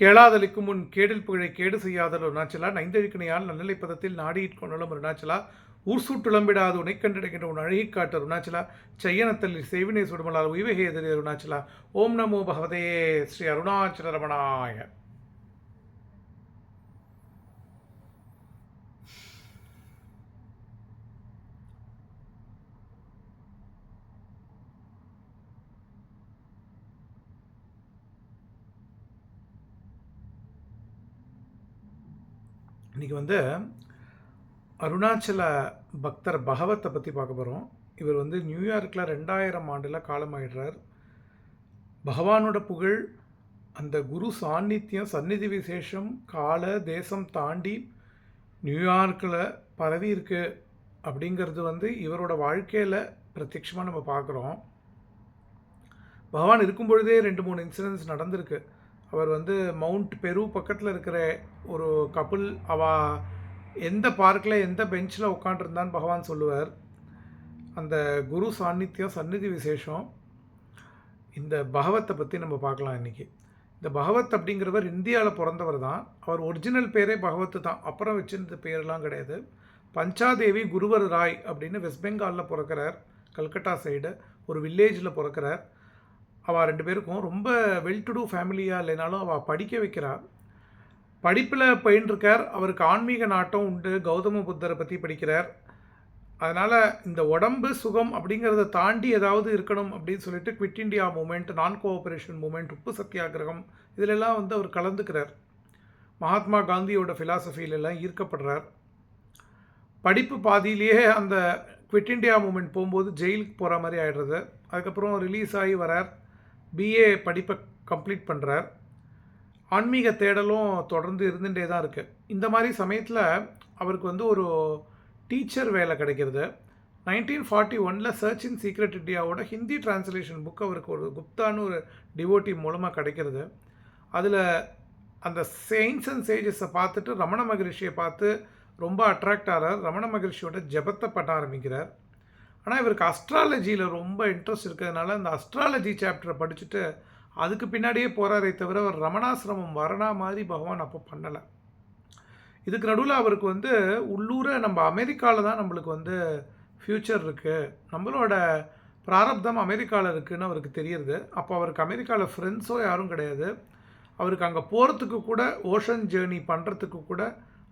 கேளாதலிக்கும் முன் கேடில் புகழை கேடு செய்யாதல் அருணாச்சலா நைந்தழிக்கணையால் நன்னலை பதத்தில் நாடியிற் கொண்டலும் அருணாச்சலா ஊர் சூட்டுளம்பிடாது உனை கண்டடைகின்ற உன் அழகி காட்டு அருணாச்சலா செய்யனத்தல் செய்வினை சுடுமலால் உய்வகை எதிரி அருணாச்சலா ஓம் நமோ பகவதே ஸ்ரீ அருணாச்சல ரமணாய. இன்றைக்கி வந்து அருணாச்சல பக்தர் பகவத்தை பற்றி பார்க்க போகிறோம் இவர் வந்து நியூயார்க்கில் ரெண்டாயிரம் ஆண்டில் காலமாயிடுறார். பகவானோட புகழ் அந்த குரு சாநித்தியம் சந்நிதி விசேஷம் கால தேசம் தாண்டி நியூயார்க்கில் பரவி இருக்கு அப்படிங்கிறது வந்து இவரோட வாழ்க்கையில் பிரத்யட்சமாக நம்ம பார்க்குறோம். பகவான் இருக்கும் பொழுதே ரெண்டு மூணு இன்சிடென்ட்ஸ் நடந்திருக்கு. அவர் வந்து மவுண்ட் பெரு பக்கத்தில் இருக்கிற ஒரு கப்புள் அவ எந்த பார்க்கில் எந்த பெஞ்சில் உட்காண்டிருந்தான்னு பகவான் சொல்லுவார். அந்த குரு சாநித்தியம் சந்நிதி விசேஷம் இந்த பகவத்தை பற்றி நம்ம பார்க்கலாம் இன்றைக்கி இந்த பகவத் அப்படிங்கிறவர் இந்தியாவில் பிறந்தவர் தான். அவர் ஒரிஜினல் பேரே பகவத்து தான். அப்புறம் வச்சிருந்த பேரெலாம் கிடையாது. பஞ்சாதேவி குருவர் ராய் அப்படின்னு வெஸ்ட் பெங்காலில் பிறக்கிறார். கல்கட்டா சைடு ஒரு வில்லேஜில் பிறக்கிறார். அவள் ரெண்டு பேருக்கும் ரொம்ப வெல் டு டூ ஃபேமிலியாக இல்லைனாலும் அவள் படிக்க வைக்கிறாள் படிப்பில் பயின்றிருக்கார் அவருக்கு ஆன்மீக நாட்டம் உண்டு. கௌதம புத்தரை பற்றி படிக்கிறார். அதனால் இந்த உடம்பு சுகம் அப்படிங்கிறத தாண்டி ஏதாவது இருக்கணும் அப்படின்னு சொல்லிட்டு quit India movement non cooperation movement உப்பு சத்தியாகிரகம் இதிலெல்லாம் வந்து அவர் கலந்துக்கிறார். மகாத்மா காந்தியோட ஃபிலாசபிலெல்லாம் ஈர்க்கப்படுறார். படிப்பு பாதியிலேயே அந்த குவிட் இண்டியா மூமெண்ட் போகும்போது ஜெயிலுக்கு போகிற மாதிரி ஆகிடுறது அதுக்கப்புறம் ரிலீஸ் ஆகி வரார். பிஏ படிப்பை கம்ப்ளீட் பண்ணுறார் ஆன்மீக தேடலும் தொடர்ந்து இருந்துகிட்டே தான் இருக்குது இந்த மாதிரி சமயத்தில் அவருக்கு வந்து ஒரு டீச்சர் வேலை கிடைக்கிறது. நைன்டீன் ஃபார்ட்டி ஒனில் சர்ச் இன் சீக்ரெட் இண்டியாவோட ஹிந்தி டிரான்ஸ்லேஷன் புக் அவருக்கு ஒரு குப்தான்னு ஒரு டிவோட்டி மூலமாக கிடைக்கிறது. அதில் அந்த செயின்ஸ் அண்ட் சேஜஸை பார்த்துட்டு ரமண மகரிஷியை பார்த்து ரொம்ப அட்ராக்ட் ஆகிறார் ரமண மகரிஷியோட ஜபத்தை பண்ண ஆரம்பிக்கிறார். ஆனால் இவருக்கு அஸ்ட்ராலஜியில் ரொம்ப இன்ட்ரெஸ்ட் இருக்கிறதுனால அந்த அஸ்ட்ராலஜி சாப்டரை படிச்சுட்டு அதுக்கு பின்னாடியே போகிறாரே தவிர அவர் ரமணாசிரமம் வரணா மாதிரி பகவான் அப்போ பண்ணலை. இதுக்கு நடுவில் அவருக்கு வந்து உள்ளூரை நம்ம அமெரிக்காவில் தான் நம்மளுக்கு வந்து ஃப்யூச்சர் இருக்குது நம்மளோட பிராரப்தம் அமெரிக்காவில் இருக்குதுன்னு அவருக்கு தெரியுது. அப்போ அவருக்கு அமெரிக்காவில் ஃப்ரெண்ட்ஸோ யாரும் கிடையாது. அவருக்கு அங்கே போகிறதுக்கு கூட ஓஷன் ஜேர்னி பண்ணுறதுக்கு கூட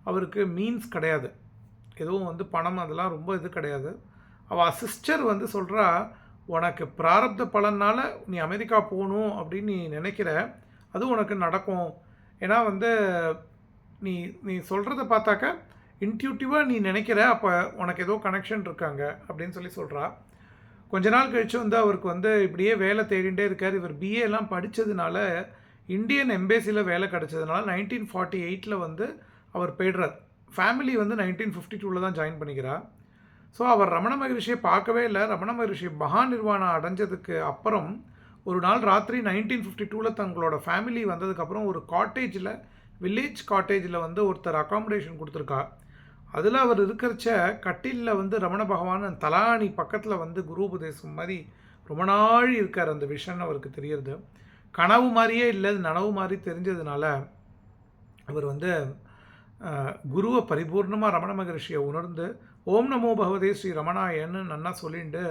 அவருக்கு மீன்ஸ் கிடையாது. எதுவும் வந்து பணம் அதெல்லாம் ரொம்ப இது கிடையாது. அவள் சிஸ்டர் வந்து சொல்கிறா உனக்கு பிராரப்த பலனால் நீ அமெரிக்கா போகணும் அப்படின்னு நீ நினைக்கிற. அது உனக்கு நடக்கும். ஏன்னா வந்து நீ நீ சொல்கிறத பார்த்தாக்க இன்ட்யூட்டிவாக நீ நினைக்கிற. அப்போ உனக்கு ஏதோ கனெக்ஷன் இருக்காங்க. அப்படின்னு சொல்லி சொல்கிறா கொஞ்ச நாள் கழித்து வந்து அவருக்கு வந்து இப்படியே வேலை தேடிகிட்டே இருக்கார். இவர் பிஏலாம் படித்ததுனால இந்தியன் எம்பேசியில் வேலை கிடச்சதுனால நைன்டீன் ஃபார்ட்டி எயிட்டில் வந்து அவர் போய்டுறார். ஃபேமிலி வந்து நைன்டீன் ஃபிஃப்டி டூவில் தான் ஜாயின் பண்ணிக்கிறார் ஸோ அவர் ரமண மகரிஷியை பார்க்கவே இல்லை. ரமண மகரிஷி மகா நிர்வாணம் அடைஞ்சதுக்கு அப்புறம் ஒரு நாள் ராத்திரி நைன்டீன் ஃபிஃப்டி டூவில் தங்களோட ஃபேமிலி வந்ததுக்கப்புறம் ஒரு காட்டேஜில் வில்லேஜ் காட்டேஜில் வந்து ஒருத்தர் அக்காமடேஷன் கொடுத்துருக்கா அதில் அவர் இருக்கிறச்ச கட்டிலில் வந்து ரமண பகவான் தலாணி பக்கத்தில் வந்து குரு உபதேசம் மாதிரி ரொம்ப நாள் இருக்கார் அந்த விஷன் அவருக்கு தெரியறது. கனவு மாதிரியே இல்லை நனவு மாதிரி தெரிஞ்சதுனால அவர் வந்து குருவை பரிபூர்ணமாக ரமண மகரிஷியை உணர்ந்து ஓம் நமோ பகவதே ஸ்ரீ ரமணாயன்னு நன்னா சொல்லிட்டு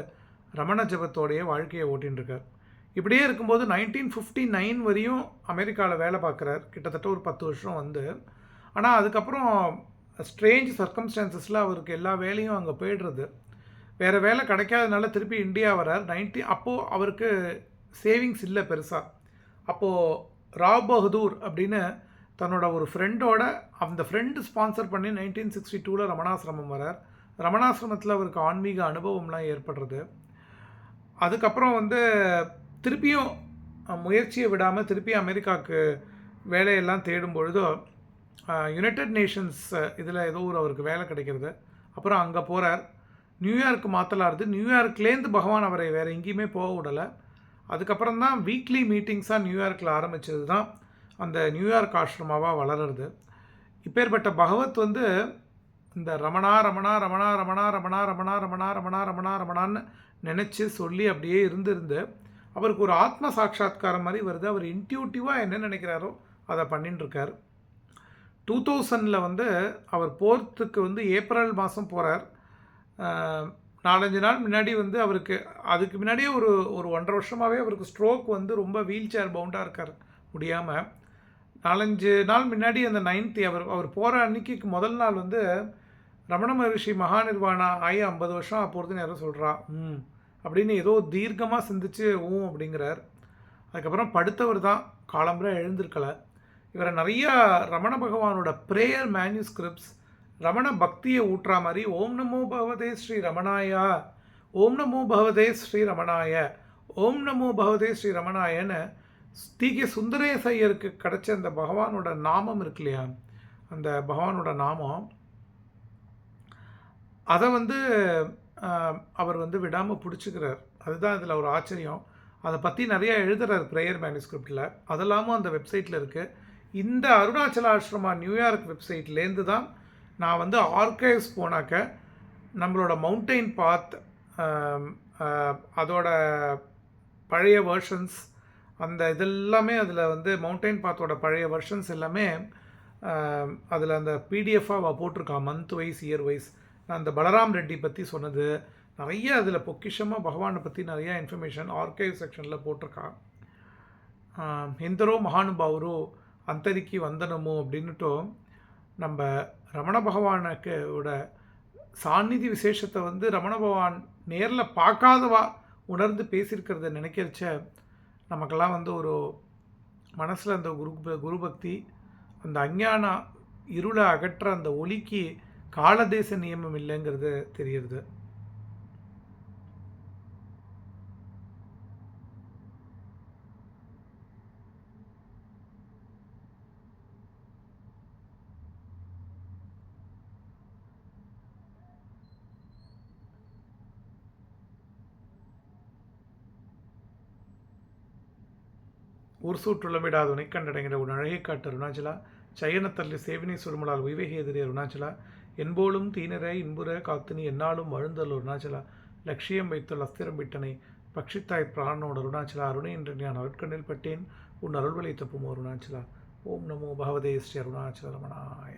ரமண ஜபத்தோடைய வாழ்க்கையை ஓட்டின்னு இப்படியே இருக்கும்போது நைன்டீன் ஃபிஃப்டி நைன் வரையும் அமெரிக்காவில் வேலை பார்க்குறார். கிட்டத்தட்ட ஒரு பத்து வருஷம் வந்து. ஆனால் அதுக்கப்புறம் ஸ்ட்ரேஞ்ச் சர்க்கம்ஸ்டான்சஸில் அவருக்கு எல்லா வேலையும் அங்கே போயிடுறது. வேறு வேலை கிடைக்காதனால திருப்பி இந்தியா வரார். நைன்டீன் அப்போது அவருக்கு சேவிங்ஸ் இல்லை பெருசாக அப்போது ராவ் பகதூர் அப்படின்னு தன்னோட ஒரு ஃப்ரெண்டோட அந்த ஃப்ரெண்டு ஸ்பான்சர் பண்ணி நைன்டீன் சிக்ஸ்டி டூவில் ரமணாசிரமம் வரார் ரமணாசிரமத்தில் அவருக்கு ஆன்மீக அனுபவம்லாம் ஏற்படுறது. அதுக்கப்புறம் வந்து திருப்பியும் முயற்சியை விடாமல் திருப்பி அமெரிக்காவுக்கு வேலையெல்லாம் தேடும் பொழுதோ யுனைடெட் நேஷன்ஸ் இதில் ஏதோ ஒரு அவருக்கு வேலை கிடைக்கிறது. அப்புறம் அங்கே போகிறார் நியூயார்க் மாற்றலாருது நியூயார்க்லேருந்து பகவான் அவரை வேறு எங்கேயுமே போக விடலை. அதுக்கப்புறம் தான் வீக்லி மீட்டிங்ஸாக நியூயார்க்கில் ஆரம்பித்தது தான் அந்த நியூயார்க் ஆசிரமாவாக வளருது. இப்பேற்பட்ட பகவத் வந்து இந்த ரமணா ரமணா ரமணா ரமணா ரமணா ரமணா ரமணா ரமணா ரமணா ரமணான்னு நினச்சி சொல்லி அப்படியே இருந்திருந்து அவருக்கு ஒரு ஆத்ம சாட்சா்காரம் மாதிரி வருது. அவர் இன்ட்யூட்டிவாக என்ன நினைக்கிறாரோ அதை பண்ணிட்டுருக்கார் டூ தௌசண்டில் வந்து அவர் போர்த்துக்கு வந்து ஏப்ரல் மாதம் போகிறார் நாலஞ்சு நாள் முன்னாடி வந்து அவருக்கு அதுக்கு முன்னாடியே ஒரு ஒரு ஒன்றரை வருஷமாகவே அவருக்கு ஸ்ட்ரோக் வந்து ரொம்ப வீல் சேர் பவுண்டாக இருக்கார். முடியாமல் நாலஞ்சு நாள் முன்னாடி அந்த நைன்த்து அவர் அவர் போகிற அன்னைக்கு முதல் நாள் வந்து ரமண மகரிஷி மகாநிர்வாணா ஆயி ஐம்பது வருஷம் போகிறதுன்னு யாரோ சொல்கிறா ம். அப்படின்னு ஏதோ தீர்க்கமாக சிந்திச்சு ஊம் அப்படிங்கிறார். அதுக்கப்புறம் படுத்தவர் தான் காலம்புரை எழுந்திருக்கலை. இவரை நிறையா ரமண பகவானோட ப்ரேயர் மேன்யூஸ்கிரிப்ட்ஸ் ரமண பக்தியை ஊட்டுற மாதிரி ஓம் நமோ பகவதே ஸ்ரீ ரமணாயா ஓம் நமோ பகவதே ஸ்ரீ ரமணாய ஓம் நமோ பகவதே ஸ்ரீ ரமணாயன்னு டி.கே. சுந்தரேச ஐயருக்கு கிடைச்ச அந்த பகவானோட நாமம் இருக்கு இல்லையா அந்த பகவானோட நாமம். அதை வந்து அவர் வந்து விடாமல் பிடிச்சிக்கிறார். அதுதான் இதில் ஒரு ஆச்சரியம். அதை பற்றி நிறையா எழுதுகிறார் ப்ரேயர் மேனுஸ்கிரிப்டில் அதெல்லாமும் அந்த வெப்சைட்டில் இருக்குது இந்த அருணாச்சல ஆசிரமா நியூயார்க் வெப்சைட்லேருந்து தான் நான் வந்து ஆர்கைவ்ஸ் போனாக்க நம்மளோட மவுண்டெயின் பாத் அதோட பழைய வெர்ஷன்ஸ் அந்த இதெல்லாமே அதில் வந்து மவுண்டைன் பாத்தோட பழைய வெர்ஷன்ஸ் எல்லாமே அதில் அந்த பிடிஎஃபாக போட்டிருக்கான் மந்த் வைஸ் இயர் வைஸ் நான் அந்த பலராம் ரெட்டி பற்றி சொன்னது. நிறைய அதில் பொக்கிஷமாக பகவானை பற்றி நிறையா இன்ஃபர்மேஷன் ஆர்கைவ் செக்ஷனில் போட்டிருக்கான் இந்தரோ மகானுபாவரோ அந்தரிக்கி வந்தனமோ அப்படின்னுட்டும் நம்ம ரமண பகவானுக்கு பகவானுக்கோட சாநிதி விசேஷத்தை வந்து ரமண பகவான் நேரில் பார்க்காதவா உணர்ந்து பேசியிருக்கிறத நினைக்கிறச்ச நமக்கெல்லாம் வந்து ஒரு மனசில் அந்த குரு குரு பக்தி அந்த அஞ்ஞான இருளை அகற்ற அந்த ஒளிக்கு காலதேச நியமம் இல்லைங்கிறது தெரியுது. ஒரு சூற்றுளமிடாதுனை கண்டடைகிற உன் அழகை காட்டு அருணாச்சலா சயனத்தள்ளி சேவினை சுருமலால் உய்வகி எதிரே அருணாச்சலா என்போலும் தீனர இன்புற காத்தினி என்னாலும் வாழ்ந்தல் அருணாச்சலா லட்சியம் வைத்துள் அஸ்திரம் விட்டனை பக்ஷித்தாய் பிராணோட அருணாச்சலா அருணை என்று நான் அருட்கண்ணில் பட்டேன் உன் அருள்வழி தப்பும் அருணாச்சலா ஓம் நமோ பகவதே ஸ்ரீ அருணாச்சல ரமணாய.